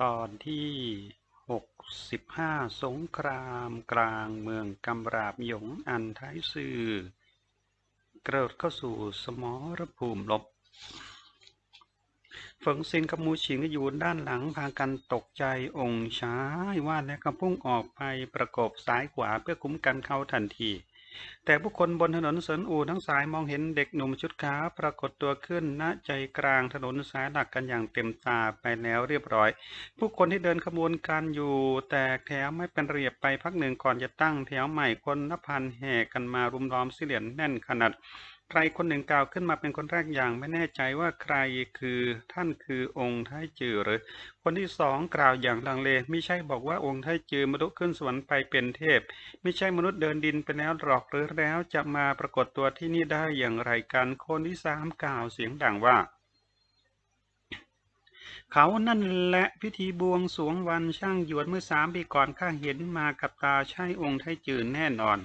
ตอนที่หกสิบห้าสงครามกลางเมืองกำราบหยงอันท้ายสื่อกระโดดเข้าสู่สมรภูมิลบเฟิงซินกับมูชิงก็อยู่ด้านหลังพากันตกใจองค์ชายว่าและก็พุ่งออกไปประกบซ้ายขวาเพื่อคุ้มกันเขาทันที แต่ผู้คนบนถนนเสนอูทั้งสายมองเห็นเด็กหนุ่มชุดขาวปรากฏตัวขึ้นณใจกลางถนนสายหลักกันอย่างเต็มตาไปแล้วเรียบร้อย ผู้คนที่เดินขบวนการอยู่แตกแถวไม่เป็นเรียบไปพักหนึ่งก่อนจะตั้งแถวใหม่คนนับพันแห่กันมารุมล้อมสิเหลียนแน่นขนาด ใครคนหนึ่งกล่าวขึ้นมาเป็นคนแรกอย่างไม่แน่ใจว่าใครคือท่านคือองค์ไทจือหรือ คนที่สองกล่าวอย่างลังเลไม่ใช่บอกว่าองค์ไทจือมนุษย์ขึ้นสวรรค์ไปเป็นเทพ ไม่ใช่มนุษย์เดินดินไปแล้วหรอกหรือแล้วจะมาปรากฏตัวที่นี่ได้อย่างไรกัน คนที่สามกล่าวเสียงดังว่าเขานั่นแหละพิธีบวงสวงวันช่างหยวนเมื่อสามปีก่อนข้าเห็นมากับตาใช่องค์ไทจือแน่นอน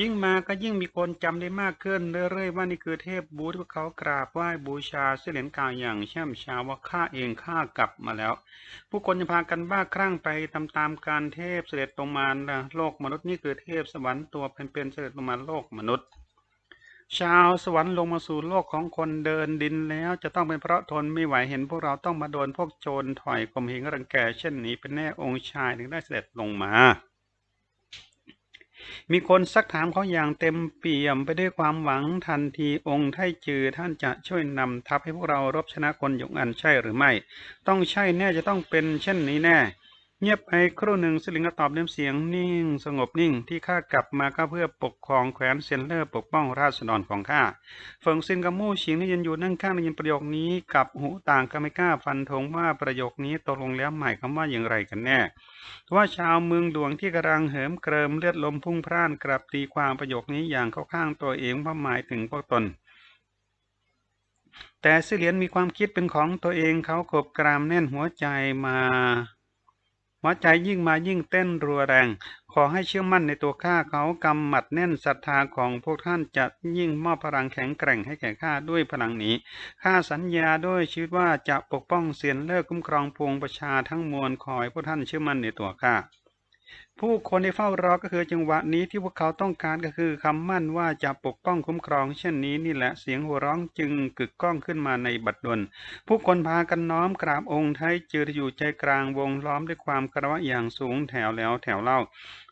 ยิ่งมาก็ยิ่งมีคนจำได้มากขึ้นเรื่อยๆว่านี่คือเทพบูที่พวกเขากราบไหว้บูชาเสลียนกล่าวอย่างแช่มชาว่าข้าเองข้ากลับมาแล้ว ผู้คนจะพากันบ้าคลั่งไปตามๆการเทพเสด็จลงมาโลกมนุษย์นี่คือเทพสวรรค์ตัวเป็นๆเสด็จลงมาโลกมนุษย์ชาวสวรรค์ลงมาสู่โลกของคนเดินดินแล้วจะต้องเป็นเพราะทนไม่ไหวเห็นพวกเราต้องมาโดนพวกโจรถอยข่มเหงรังแกเช่นนี้เป็นแน่องค์ชายถึงได้เสด็จลงมา มีคนซักถามเขาอย่างเต็มเปี่ยมไปด้วยความหวังทันทีองค์ไทจือท่านจะช่วยนำทัพให้พวกเรารบชนะคนยงอันใช่หรือไม่ ต้องใช่แน่จะต้องเป็นเช่นนี้แน่ เงียบไปครู่หนึ่งสลิงก็ตอบด้วยเสียงนิ่ง สงบนิ่งที่ข้ากลับมาก็เพื่อปกครองแคว้นเซนเลอร์ปกป้องราษฎรของข้าเฟิงซินกับมู่ชิงที่ยืนอยู่นั่งข้างได้ยินประโยคนี้กับหูต่างก็ไม่กล้าฟันธงว่าประโยคนี้ตกลงแล้วหมายความว่าอย่างไรกันแน่ว่าชาวเมืองดวงที่กำลังเหิมเกริมเลือดลมพุ่งพร่านกลับตีความประโยคนี้อย่างเข้าข้างตัวเองว่าหมายถึงพวกตนแต่ซิเลียนมีความคิดเป็นของตัวเองเขากบกรามแน่นหัวใจมา หัวใจยิ่งมายิ่งเต้นรัวแรง ขอให้เชื่อมั่นในตัวข้าเขากำหมัดแน่นศรัทธาของพวกท่านจะยิ่งมอบพลังแข็งแกร่งให้แก่ข้าด้วยพลังนี้ข้าสัญญาด้วยชีวิตว่าจะปกป้องเสียนเลิกคุ้มครองพวงประชาทั้งมวลขอให้พวกท่านเชื่อมั่นในตัวข้า ผู้คนที่เฝ้ารอก็คือจังหวะนี้ที่พวกเขาต้องการก็คือคำมั่นว่าจะปกป้องคุ้มครอง เช่นนี้นี่แหละเสียงหัวร้องจึงกึกก้องขึ้นมาในบัดดลผู้คนพากันน้อมกราบองค์ไทยจือที่อยู่ใจกลางวงล้อมด้วยความกระวะอย่างสูงแถวแล้วแถวเล่า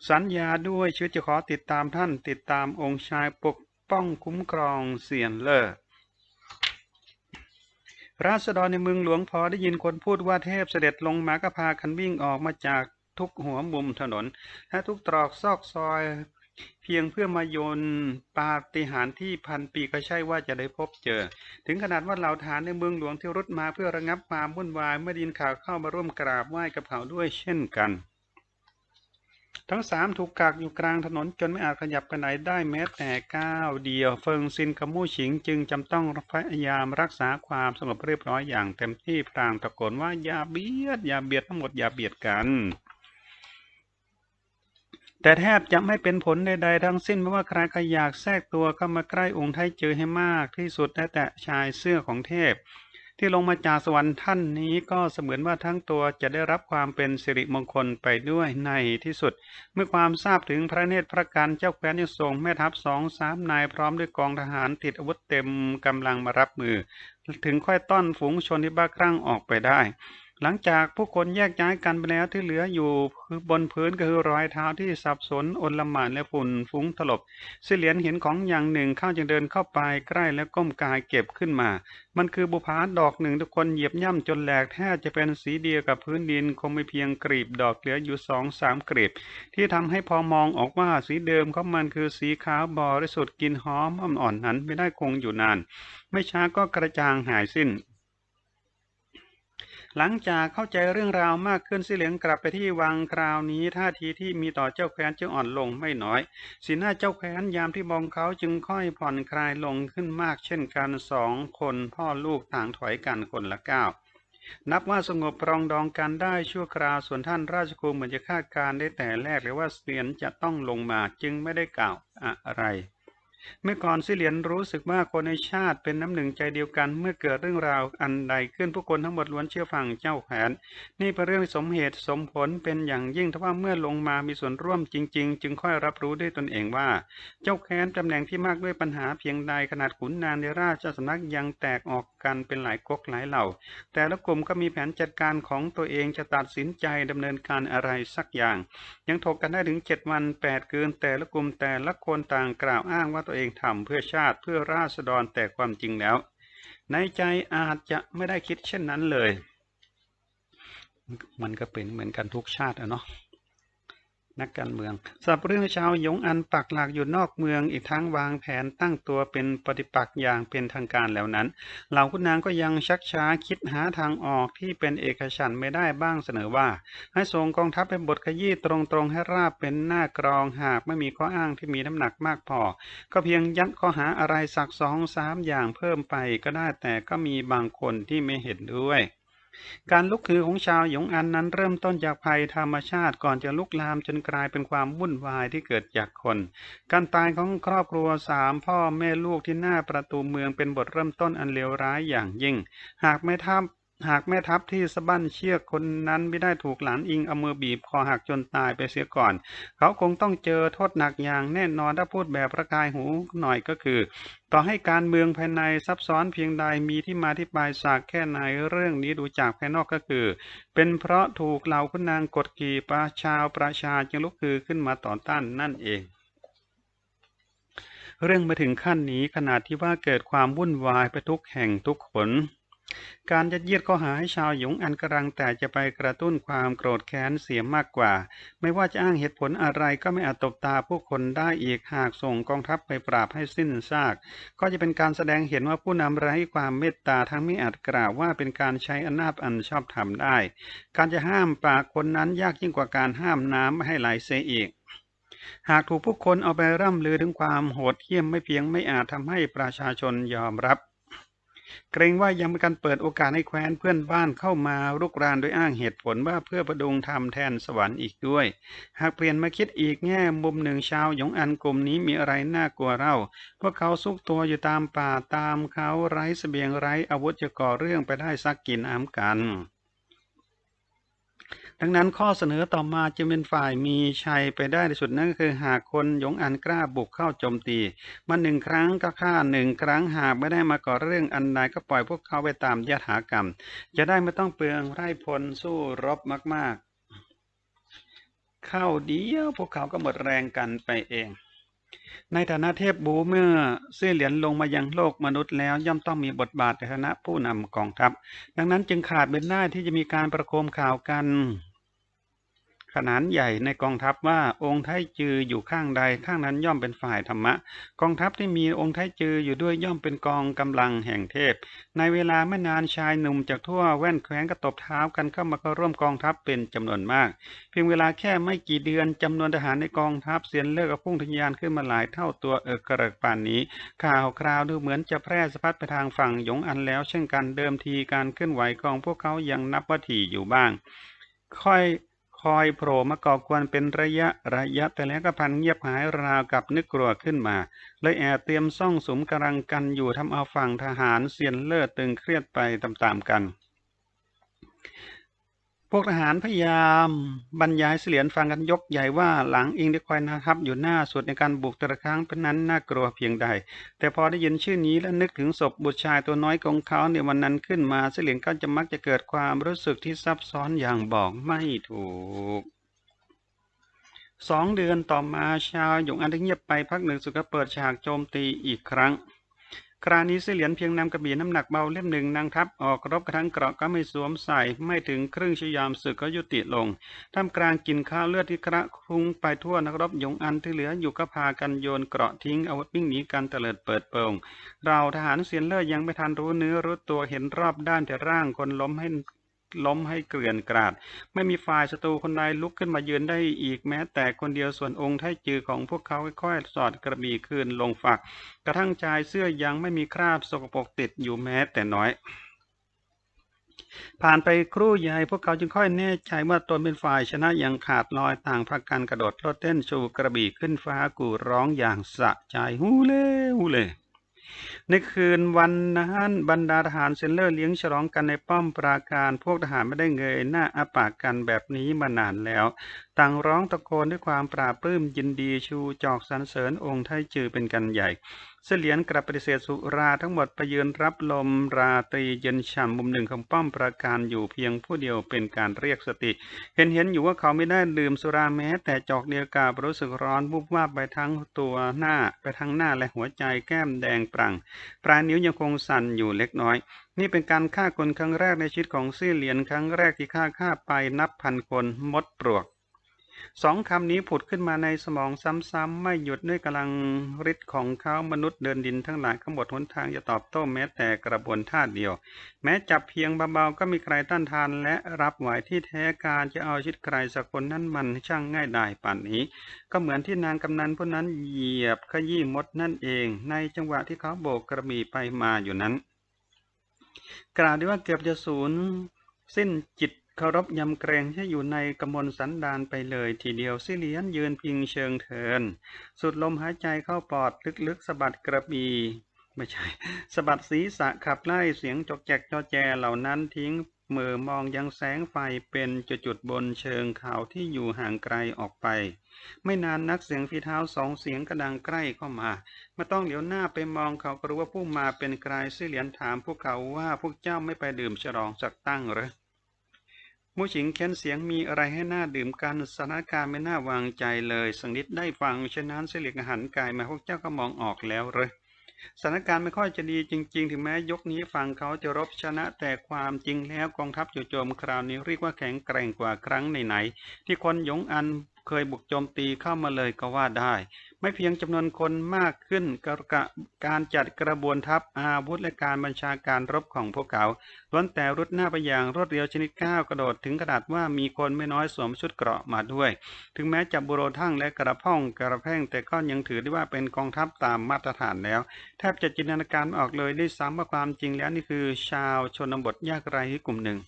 สัญญาด้วยชีวิตจะขอติดตามท่านติดตามองค์ชายปกป้องคุ้มครองเสียนเลอราษฎรในเมืองหลวงพอได้ยินคนพูดว่าเทพเสด็จลงมาก็พากันวิ่งออกมาจาก ทุกหัวมุมถนน และทุกตรอกซอกซอย เพียงเพื่อมาโยนปาฏิหาริย์ที่พันปีก็ใช่ว่าจะได้พบเจอ ถึงขนาดว่าเหล่าทหารในเมืองหลวงที่รุดมาเพื่อระงับความวุ่นวายเมื่อดินข่าวเข้ามาร่วมกราบไหว้กับเขาด้วยเช่นกันทั้งสามถูกกักอยู่กลางถนนจนไม่อาจขยับไปไหนได้แม้แต่ก้าวเดียว เฟิงซินกับมู่ฉิงจึงจำต้องพยายามรักษาความสงบเรียบร้อยอย่างเต็มที่พลางตะโกนว่าอย่าเบียดอย่าเบียดทั้งหมดอย่าเบียดกัน แต่แทบจะไม่เป็นผลใดๆทั้งสิ้นเพราะว่าใครก็อยากแทรกตัวเข้ามาใกล้องค์ไทเจอให้มากที่สุดแต่แต่ชายเสื้อของเทพ ที่ลงมาจากสวรรค์ท่านนี้ก็เสมือนว่าทั้งตัวจะได้รับความเป็นสิริมงคลไปด้วยในที่สุด เมื่อความทราบถึงพระเนตรพระการเจ้าแคว้นยังส่งแม่ทัพสองสามนายพร้อมด้วยกองทหารติดอาวุธเต็มกำลังมารับมือ ถึงค่อยต้อนฝูงชนที่บ้าคลั่งออกไปได้ หลังจากผู้คนแยกย้ายกันไปแล้วที่เหลืออยู่คือบนพื้นก็คือรอยเท้าที่สับสนอนลหมานและฝุ่นฟุ้งถลบเสลียนเห็นของอย่างหนึ่งเข้าจึงเดินเข้าไปใกล้และก้มกายเก็บขึ้นมา มันคือบุพาดอกหนึ่งทุกคนเหยียบย่ำจนแหลกแทบจะเป็นสีเดียวกับพื้นดินคงไม่เพียงกรีบดอกเหลืออยู่สองสามกรีบ ที่ทำให้พอมองออกว่าสีเดิมของมันคือสีขาวบริสุทธิ์กินหอมอ่อนๆนั้นไม่ได้คงอยู่นาน ไม่ช้าก็กระจางหายสิ้น หลังจากเข้าใจเรื่องราวมากขึ้นสิเหลียงกลับไปที่วังคราวนี้ท่าทีที่มีต่อเจ้าแคว้นจึงอ่อนลงไม่น้อย สีหน้าเจ้าแคว้นยามที่มองเขาจึงค่อยผ่อนคลายลงขึ้นมาก เช่นกันสองคนพ่อลูกต่างถอยกันคนละก้าวนับว่าสงบปรองดองกันได้ชั่วคราวส่วนท่านราชครูเหมือนจะคาดการณ์ได้แต่แรกเลยว่าเสียนจะต้องลงมาจึงไม่ได้กล่าวอะไร เมื่อก่อนซิเหลียนรู้สึกว่าคนในชาติเป็นน้ำหนึ่งใจเดียวกัน เมื่อเกิดเรื่องราวอันใดขึ้นผู้คนทั้งหมดล้วนเชื่อฟังเจ้าแผนนี่เป็นเรื่องสมเหตุสมผลเป็นอย่างยิ่งถ้าว่าเมื่อลงมามีส่วนร่วมจริง ๆ จึงค่อยรับรู้ด้วยตนเองว่า เจ้าแค้นตำแหน่งที่มากด้วยปัญหาเพียงใดขนาดขุนนางในราชสำนักยังแตกออกกันเป็นหลายก๊กหลายเหล่า แต่ละกลุ่มก็มีแผนจัดการของตัวเองจะตัดสินใจดำเนินการอะไรสักอย่าง ยังถกกันได้ถึงเจ็ดวันแปดคืนแต่ละกลุ่มแต่ละคนต่างกล่าวอ้างว่าตัวเองทำเพื่อชาติเพื่อราษฎรแต่ความจริงแล้ว ในใจอาจจะไม่ได้คิดเช่นนั้นเลย มันก็เป็นเหมือนกันทุกชาติอะเนาะ นักการเมืองสับเรื่องชาวยงอันปักหลักอยู่นอกเมืองอีกทั้งวางแผนตั้งตัวเป็นปฏิปักษ์อย่างเป็นทางการแล้วนั้น เหล่าคุณนางก็ยังชักช้าคิดหาทางออกที่เป็นเอกฉันท์ไม่ได้บ้างเสนอว่า ให้ส่งกองทัพไปบทขยี้ตรงๆให้ราบเป็นหน้ากรองหากไม่มีข้ออ้างที่มีน้ำหนักมากพอ ก็เพียงยัดข้อหาอะไรสักสองสามอย่างเพิ่มไปก็ได้แต่ก็มีบางคนที่ไม่เห็นด้วย การลุกคือของชาวหยงอันนั้นเริ่มต้นจากภัยธรรมชาติก่อนจะลุกลามจนกลายเป็นความวุ่นวายที่เกิดจากคน การตายของครอบครัวสามพ่อแม่ลูกที่หน้าประตูเมืองเป็นบทเริ่มต้นอันเลวร้ายอย่างยิ่ง หากไม่ทับ หากแม่ทัพที่สะบั้นเชือกคนนั้นไม่ได้ถูกหลานอิงเอามือบีบคอหักจนตายไปเสียก่อน เขาคงต้องเจอโทษหนักอย่างแน่นอนถ้าพูดแบบประกายหูหน่อยก็คือ ต่อให้การเมืองภายในซับซ้อนเพียงใดมีที่มาที่ปลายสากแค่ไหนเรื่องนี้ดูจากภายนอกก็คือ เป็นเพราะถูกเหล่าคุณนางกดขี่ประชาวประชาจึงลุกคือขึ้นมาต่อต้านนั่นเองเรื่องมาถึงขั้นนี้ขนาดที่ว่าเกิดความวุ่นวายไปทุกแห่งทุกขน การยัดเยียดข้อหาให้ชาวหยงอันกำลังแต่จะไปกระตุ้นความโกรธแค้นเสียมากกว่า ไม่ว่าจะอ้างเหตุผลอะไรก็ไม่อาจตบตาผู้คนได้อีกหากส่งกองทัพไปปราบให้สิ้นซาก ก็จะเป็นการแสดงเห็นว่าผู้นำไร้ความเมตตาทั้งไม่อาจกล่าวว่าเป็นการใช้อำนาจอันชอบธรรมได้ การจะห้ามปากคนนั้นยากยิ่งกว่าการห้ามน้ำไม่ให้ไหลเสียอีกหากถูกผู้คนเอาไปร่ำลือถึงความโหดเหี้ยมไม่เพียงไม่อาจทำให้ประชาชนยอมรับ เกรงว่ายังเป็นการเปิดโอกาสให้แคว้นเพื่อนบ้านเข้ามารุกรานโดยอ้างเหตุผลว่าเพื่อประดุงทำแทนสวรรค์อีกด้วย หากเปลี่ยนมาคิดอีกแง่มุมหนึ่งชาวหยงอันกลุ่มนี้มีอะไรน่ากลัวเล่าพวกเขาซุกตัวอยู่ตามป่าตามเขาไร้เสบียงไร้อาวุธจะก่อเรื่องไปได้สักกินอ้ำกัน ดังนั้นข้อเสนอต่อมาจะเป็นฝ่ายมีชัยไปได้ในสุดนั่นก็คือหากคนยงอันกล้าบุกเข้าโจมตีมาหนึ่งครั้งก็ฆ่าหนึ่งครั้งหากไม่ได้มาก่อเรื่องอันใดก็ปล่อยพวกเขาไปตามยถากรรม จะได้ไม่ต้องเปลืองไร่พลสู้รบมาก ๆ เข้าเดียวพวกเขาก็หมดแรงกันไปเองในฐานะเทพบูเมื่อเสื้อเหรียญลงมายังโลกมนุษย์แล้วย่อมต้องมีบทบาทในฐานะผู้นำกองทัพ ดังนั้นจึงขาดเป็นได้ที่จะมีการประโคมข่าวกัน ขนาดใหญ่ในกองทัพว่าองค์ไทจืออยู่ข้างใดข้างนั้นย่อมเป็นฝ่ายธรรมะ กองทัพที่มีองค์ไทจืออยู่ด้วยย่อมเป็นกองกำลังแห่งเทพ ในเวลาไม่นานชายหนุ่มจากทั่วแว่นแคว้นก็ตบเท้ากันเข้ามาเข้าร่วมกองทัพเป็นจำนวนมาก เพียงเวลาแค่ไม่กี่เดือนจำนวนทหารในกองทัพเสียนเลิกกับพุ่งทะยานขึ้นมาหลายเท่าตัวเออกระเริกป่านนี้ ข่าวคราวดูเหมือนจะแพร่สะพัดไปทางฝั่งหยงอันแล้วเช่นกันเดิมทีการเคลื่อนไหวของพวกเขายังนับว่าถี่อยู่บ้าง ค่อย คอยโผล่มาก่อกวนเป็นระยะระยะแต่แล้วก็พันเงียบหายราวกับนึกกลัวขึ้นมา เลยแอบเตรียมซ่องสมกำลังกันอยู่ทำเอาฝั่งทหารเสียนเลิศตึงเครียดไปตามๆกัน พวกทหารพยายามบรรยายเสลียนฟังกันยกใหญ่ว่าหลังอิงได้คอยนะครับ อยู่หน้าสุดในการบุกแต่ละครั้งเป็นนั้นน่ากลัวเพียงใด แต่พอได้ยินชื่อนี้และนึกถึงศพบุตรชายตัวน้อยของเขาในวันนั้นขึ้นมาเสลียนก็จะมักจะเกิดความรู้สึกที่ซับซ้อนอย่างบอกไม่ถูกสองเดือนต่อมาชาวหยงอันได้เงียบไปพักหนึ่งสุดก็เปิดฉากโจมตีอีกครั้ง คราวนี้เสลียนเพียงนำกระบี่น้ำหนักเบาเล่มหนึ่งนางทัพออกรบกระทั่งเกราะก็ไม่สวมใส่ไม่ถึงครึ่งชยามศึกก็ยุติลงท่ามกลางกินข้าวเลือดที่กระคลุ้งไปทั่วนักรบหยงอันที่เหลืออยู่ก็พากันโยนเกราะทิ้งอาวุธวิ่งหนีกันเตลิดเปิดโปงเราทหารเสียนเลิศยังไม่ทันรู้เนื้อรู้ตัวเห็นรอบด้านแต่ร่างคนล้มให้ ล้มให้เกลื่อนกราด ไม่มีฝ่ายศัตรูคนใดลุกขึ้นมายืนได้อีกแม้แต่คนเดียวส่วนองค์ไทจือของพวกเขาค่อยๆ สอดกระบี่คืนลงฝัก กระทั่งชายเสื้อยังไม่มีคราบสกปรกติดอยู่แม้แต่น้อยผ่านไปครู่ใหญ่พวกเขาจึงค่อยแน่ใจว่าตนเป็นฝ่ายชนะอย่างขาดลอยต่างพากันกระโดดโลดเต้นชูกระบี่ขึ้นฟ้ากูร้องอย่างสะใจฮูเล่ฮูเล่ ในคืนวันนั้นบรรดาทหารเซนเลอร์เลี้ยงฉลองกันในป้อมปราการ พวกทหารไม่ได้เงยหน้าอาปากกันแบบนี้มานานแล้ว ต่างร้องตะโกนด้วยความปราบปลื้มยินดีชูจอกสรรเสริญองค์ไทจือเป็นกันใหญ่ เสลียนกลับปฏิเสธสุราทั้งหมดไปยืนรับลมราตรีเย็นฉ่ำมุมหนึ่งของป้อมปราการอยู่เพียงผู้เดียวเป็นการเรียกสติ เห็นเห็นอยู่ว่าเขาไม่ได้ดื่มสุราแม้ แต่จอกเดียวกาบรู้สึกร้อนวุบวาบไปทั้งตัวหน้าไปทั้งหน้าและหัวใจแก้มแดงปรังปลายนิ้วยังคงสั่นอยู่เล็กน้อยนี่เป็นการฆ่าคนครั้งแรกในชีวิตของซี่เหลียนครั้งแรกที่ฆ่าฆ่าไปนับพันคนมดปลวก สองคำนี้ผุดขึ้นมาในสมองซ้ำๆไม่หยุดด้วยกำลังฤทธิ์ของเขามนุษย์เดินดินทั้งหลายขบวหนทางจะตอบโต้แม้แต่กระบวนท่าเดียว แม้จับเพียงเบาๆก็มีใครต้านทานและรับไหวที่แท้การจะเอาชีวิตใครสักคนนั้นมันช่างง่ายดายป่านนี้ ก็เหมือนที่นางกำนันผู้นั้นเหยียบขยี้มดนั่นเอง ในจังหวะที่เขาโบกกระบี่ไปมาอยู่นั้น กล่าวได้ว่าเกือบจะสูญสิ้นจิต เคารพยำเกรงที่อยู่ในกมลสันดานไปเลยทีเดียวซิเลียนยืนพิงเชิงเทิน สุดลมหายใจเข้าปอดลึกๆสะบัดกระบี่ไม่ใช่สะบัดศีรษะขับไล่เสียงจกแจกจอแจเหล่านั้นทิ้งมือมองยังแสงไฟเป็นจุดๆบนเชิงเขาที่อยู่ห่างไกลออกไป ไม่นานนักเสียงฝีเท้าสองเสียงกระดังใกล้เข้ามาม่ต้องเหลียวหน้าไปมองเขาก็รู้ว่าผู้มาเป็นใครซิเหลียนถามพวกเขาว่าพวกเจ้าไม่ไปดื่มฉลองสักตั้งหรือ มูชิงเค้นเสียงมีอะไรให้หน้าดื่มกันสถานการณ์ไม่น่าวางใจเลย สังนิดได้ฟังฉะนั้นเสลียงหันกายมาพวกเจ้าก็มองออกแล้วเลยสถานการณ์ไม่ค่อยจะดีจริง ๆ ถึงแม้ยกนี้ฝั่งเขาจะรบชนะแต่ความจริงแล้วกองทัพจู่โจมคราวนี้เรียกว่าแข็งแกร่งกว่าครั้งไหนๆที่คนหยงอัน เคยบุกโจมตีเข้ามาเลยก็ว่าได้ ไม่เพียงจำนวนคนมากขึ้นกะการจัดกระบวนทัพอาวุธและการบัญชาการรบของพวกเขาล้วนแต่รุดหน้าไปอย่างรวดเร็วชนิดก้าวกระโดดถึงกระดาษว่ามีคนไม่น้อยสวมชุดเกราะมาด้วย ถึงแม้จะบุโรทั่งและกระพ่องกระแพ่งแต่ก็ยังถือได้ว่าเป็นกองทัพตามมาตรฐานแล้ว แทบจะจินตนาการออกเลยด้วยซ้ำว่าความจริงแล้วนี่คือชาวชนบทยากไร้กลุ่มหนึ่ง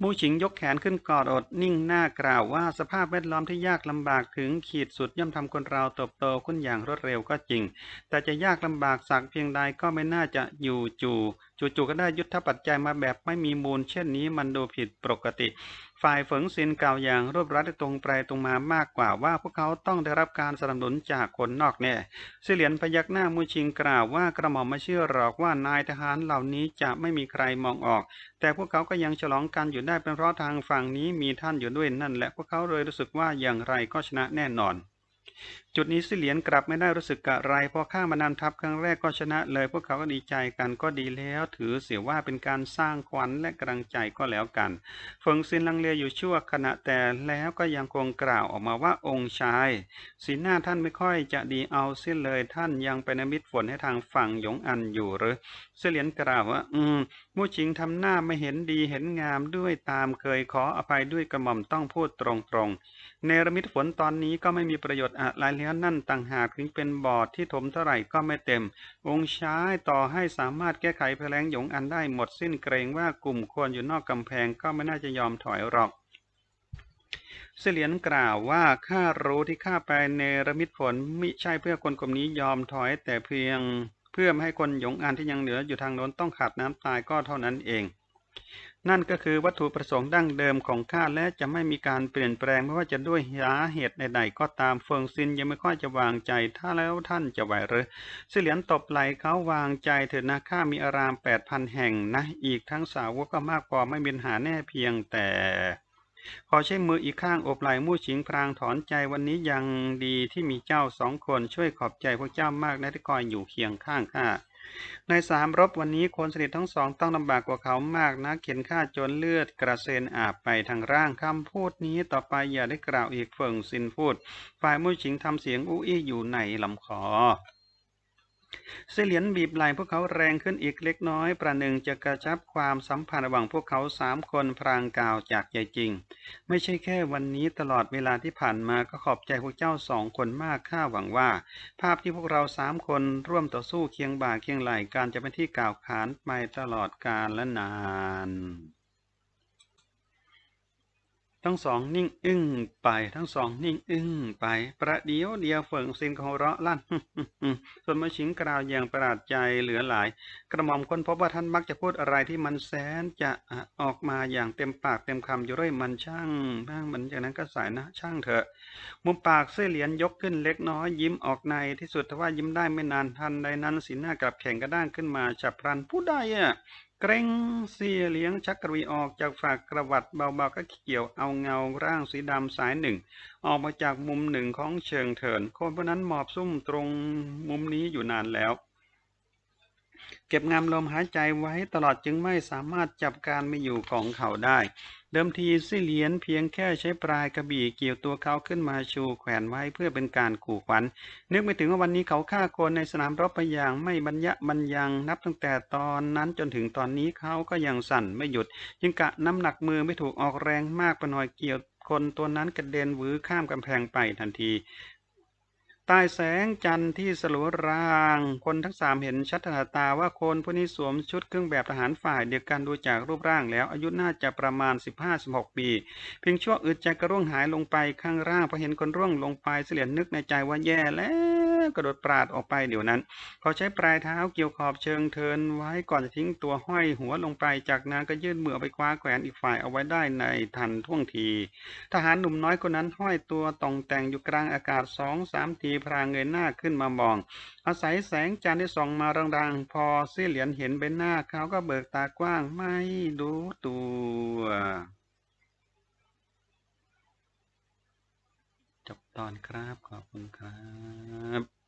มูชิงยกแขนขึ้นกอดอดนิ่งหน้ากล่าวว่าสภาพแวดล้อมที่ยากลำบากถึงขีดสุดย่อมทำคนเราเติบโตขึ้นอย่างรวดเร็วก็จริง แต่จะยากลำบากสักเพียงใดก็ไม่น่าจะอยู่จู่ จู่ๆก็ได้ยุทธปัจจัยมาแบบไม่มีมูล เช่นนี้มันดูผิดปกติ ฝ่ายเฝิงซินกล่าวอย่างรวบรัดตรงไปตรงมามากกว่าว่าพวกเขาต้องได้รับการสนับสนุนจากคนนอกแน่เสลียนพยักหน้ามูชิงกล่าวว่ากระหม่อมไม่เชื่อหรอกว่านายทหารเหล่านี้จะไม่มีใครมองออก แต่พวกเขาก็ยังฉลองกันอยู่ได้เป็นเพราะทางฝั่งนี้มีท่านอยู่ด้วยนั่นแหละพวกเขาเลยรู้สึกว่าอย่างไรก็ชนะแน่นอน จุดนี้สิเหลียนกลับไม่ได้รู้สึกกระไรพอข้ามานำทัพครั้งแรกก็ชนะเลย พวกเขาก็ดีใจกันก็ดีแล้ว ถือเสียว่าเป็นการสร้างขวัญและกำลังใจก็แล้วกันเฟิงซินลังเลอยู่ชั่วขณะแต่แล้วก็ยังคงกล่าวออกมาว่าองค์ชาย สีหน้าท่านไม่ค่อยจะดีเอาเสียเลยท่านยังเป็นมิตรฝนให้ทางฝั่งหยงอันอยู่หรือเสลียนกล่าวว่า อืมมู่ชิงทำหน้าไม่เห็นดีเห็นงามด้วยตามเคยขออภัยด้วยกระหม่อมต้องพูดตรงๆ เนรมิตฝนตอนนี้ก็ไม่มีประโยชน์อะไรแล้วนั่นต่างหากถึงเป็นบอดที่ถมเท่าไหร่ก็ไม่เต็ม องค์ชายต่อให้สามารถแก้ไขพลังหยงอันได้หมดสิ้นเกรงว่ากลุ่มคนอยู่นอกกำแพงก็ไม่น่าจะยอมถอยหรอกเสลียนกล่าวว่าข้ารู้ที่ข้าไปเนรมิตฝนมิใช่เพื่อคนกลุ่มนี้ยอมถอยแต่เพียง เพื่อไม่ให้คนหยงอันที่ยังเหลืออยู่ทางโน้นต้องขาดน้ำตายก็เท่านั้นเอง นั่นก็คือวัตถุประสงค์ดั้งเดิมของข้าและจะไม่มีการเปลี่ยนแปลงไม่ว่าจะด้วยสาเหตุใดๆก็ตามเฟิงซินยังไม่ค่อยจะวางใจ ถ้าแล้วท่านจะไหวหรือเสลียนตบไหลเขาวางใจเถิดนะข้ามีอารามแปดพันแห่งนะ อีกทั้งสาวกก็มากพอไม่มีหาแน่เพียงแต่ขอใช้มืออีกข้างอบไหล่มู่ชิงพรางถอนใจวันนี้ยังดีที่มีเจ้าสองคนช่วยขอบใจพวกเจ้ามากนะที่คอยอยู่เคียงข้างข้า ในสามรบวันนี้คนสนิททั้งสองต้องลำบากกว่าเขามากนะเข็นฆ่าจนเลือดกระเซ็นอาบไปทางร่างคำพูดนี้ต่อไปอย่าได้กล่าวอีกเฟิงซินพูด ฝ่ายมู่ชิงทำเสียงอู้อี้อยู่ในลำคอ เสเหลียนบีบไหล่พวกเขาแรงขึ้นอีกเล็กน้อย ประหนึ่งจะกระชับความสัมพันธ์ระหว่างพวกเขาสามคนพรางกล่าวจากใจจริง ไม่ใช่แค่วันนี้ตลอดเวลาที่ผ่านมาก็ขอบใจพวกเจ้าสองคนมากข้าหวังว่า ภาพที่พวกเราสามคนร่วมต่อสู้เคียงบ่าเคียงไหล่การจะเป็นที่กล่าวขานไปตลอดกาลและนาน ทั้งสองนิ่งอึ้งไป ทั้งสองนิ่งอึ้งไป ประเดี๋ยวเดียวเฟิงซินของเราะลั่นส่วนมาชิงกล่าวอย่างประหลาดใจเหลือหลาย กระหม่อมคนพบว่าท่านมักจะพูดอะไรที่มันแสนจะออกมาอย่างเต็มปากเต็มคำอยู่เรื่อยมันช่างบ้างมันจากนั้นก็สายนะช่างเถอะมุมปากเสื้อเหรียญยกขึ้นเล็กน้อยยิ้มออกในที่สุดทว่ายิ้มได้ไม่นานทันใดนั้นสีหน้ากลับแข็งกระด้างขึ้นมาฉับพลันผู้ใดอะ เกรงเสียเลี้ยงชักกระวีออกจากฝากกระวัดเบาๆก็เกี่ยวเอาเงาร่างสีดำสายหนึ่ง ออกมาจากมุมหนึ่งของเชิงเถิน คนพวกนั้นหมอบซุ่มตรงมุมนี้อยู่นานแล้ว เก็บงามลมหายใจไว้ตลอดจึงไม่สามารถจับการไม่อยู่ของเขาได้ เดิมทีซี่เหลียนเพียงแค่ใช้ปลายกระบี่เกี่ยวตัวเขาขึ้นมาชูแขวนไว้เพื่อเป็นการขู่ขวัญนึกไม่ถึงว่าวันนี้เขาฆ่าคนในสนามรบไปอย่างไม่บรรยะบรรยังนับตั้งแต่ตอนนั้นจนถึงตอนนี้เขาก็ยังสั่นไม่หยุด จึงกะน้ำหนักมือไม่ถูกออกแรงมากไปหน่อยเกี่ยวคนตัวนั้นกระเด็นหวือข้ามกำแพงไปทันที ใต้แสงจันทร์ที่สลัวราง คนทั้งสามเห็นชัดถนัดตาว่าคนผู้นี้สวมชุดเครื่องแบบทหารฝ่ายเดียวกันดูจากรูปร่างแล้ว อายุน่าจะประมาณ 15-16 ปี เพียงชั่วอึดใจกระร่วงหายลงไปข้างล่างพอเห็นคนร่วงลงไปเสียนนึกในใจว่าแย่แล้วกระโดดปราดออกไปเดี๋ยวนั้น เขาใช้ปลายเท้าเกี่ยวขอบเชิงเทินไว้ก่อนจะทิ้งตัวห้อยหัวลงไป จากนั้นก็ยื่นมือไปคว้าแขวนอีกฝ่ายเอาไว้ได้ในทันท่วงที ทหารหนุ่มน้อยคนนั้นห้อยตัวตองแต่งอยู่กลางอากาศสองสามทีพรางเงยหน้าขึ้นมามอง อาศัยแสงจันทร์ที่ส่องมารังๆ พอเสี้ยเหรียญเห็นใบหน้าเขาก็เบิกตากว้างไม่ดูตัวจบตอนครับขอบคุณครับ